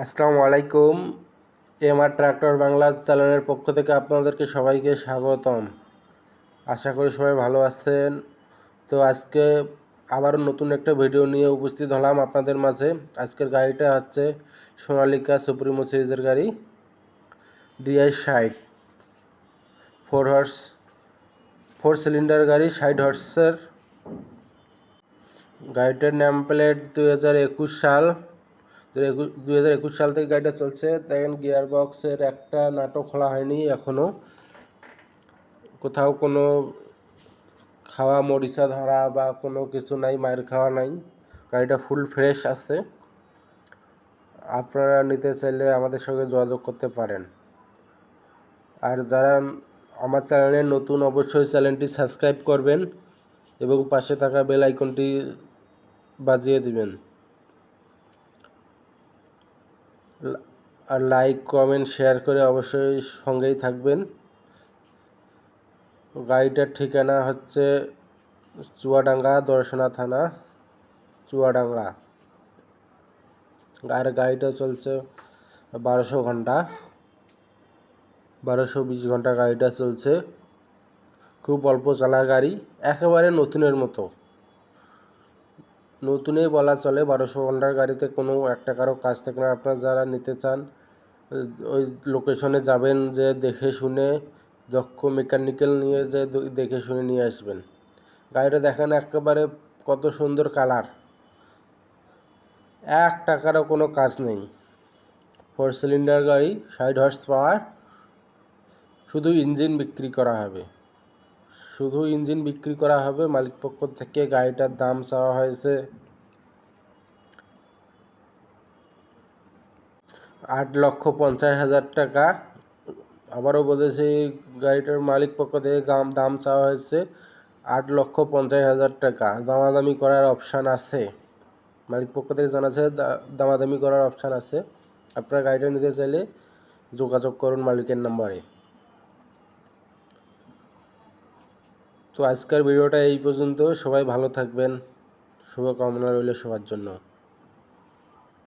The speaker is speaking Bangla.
আসসালামু আলাইকুম। এমআর ট্রাক্টর বাংলা চ্যানেলের পক্ষ থেকে আপনাদেরকে সবাইকে স্বাগতম। আশা করি সবাই ভালো আছেন। তো আজকে আবারও নতুন একটা ভিডিও নিয়ে উপস্থিত হলাম আপনাদের মাঝে। আজকের গাড়িটা হচ্ছে সোনালিকা সুপ্রিমো সিরিজের গাড়ি, ডিআই ষাট। ফোর হর্স, ফোর সিলিন্ডার গাড়ি, ষাট হর্সের। গাড়িটার নাম প্লেট দু হাজার একুশ সাল। দুই হাজার একুশ সাল থেকে গাড়িটা চলছে। দেখেন গিয়ার বক্সের একটা নাটক খোলা হয়নি এখনও কোথাও কোনো খাওয়া, মরিচা ধরা বা কোনো কিছু নাই, মায়ের খাওয়া নাই। গাড়িটা ফুল ফ্রেশ আছে। আপনারা নিতে চাইলে আমাদের সঙ্গে যোগাযোগ করতে পারেন। আর যারা আমার চ্যানেলে নতুন, অবশ্যই চ্যানেলটি সাবস্ক্রাইব করবেন এবং পাশে থাকা বেল আইকনটি বাজিয়ে দিবেন আর লাইক কমেন্ট শেয়ার করে অবশ্যই সঙ্গেই থাকবেন। গাড়িটার ঠিকানা হচ্ছে চুয়াডাঙ্গা দর্শনা থানা, চুয়াডাঙ্গা। আর গাড়িটা চলছে বারোশো ঘণ্টা, বারোশো বিশ ঘণ্টা গাড়িটা চলছে। খুব অল্প চালা গাড়ি, একেবারে নতুনের মতো। নতুনই বলা চলে বারোশো ঘণ্টার গাড়িতে কোনো এক টাকারও কাজ থাকে না। আপনারা যারা নিতে চান, ওই লোকেশনে যাবেন, যে দেখে শুনে দক্ষ মেকানিক্যাল নিয়ে যে দেখে শুনে নিয়ে আসবেন। গাড়িটা দেখেন একেবারে কত সুন্দর কালার। এক টাকারও কোনো কাজ নেই। ফোর সিলিন্ডার গাড়ি, ষাট হর্স পাওয়ার শুধু ইঞ্জিন বিক্রি করা হবে। শুধু ইঞ্জিন বিক্রি করা হবে, মালিক পক্ষ থেকে গাড়িটার দাম চাওয়া হয়েছে আট লক্ষ পঞ্চাশ হাজার টাকা। আবারও বলেছি, গাড়িটার মালিক পক্ষ থেকে দাম দাম চাওয়া হয়েছে আট লক্ষ পঞ্চাশ হাজার টাকা। দামাদামি করার অপশান আছে। মালিক পক্ষ থেকে জানাচ্ছে দামাদামি করার অপশান আছে। আপনার গাড়িটা নিতে চাইলে যোগাযোগ করুন মালিকের নাম্বারে। তো আজকের ভিডিওটা এই পর্যন্ত। সবাই ভালো থাকবেন। শুভকামনা রইল সবার জন্য।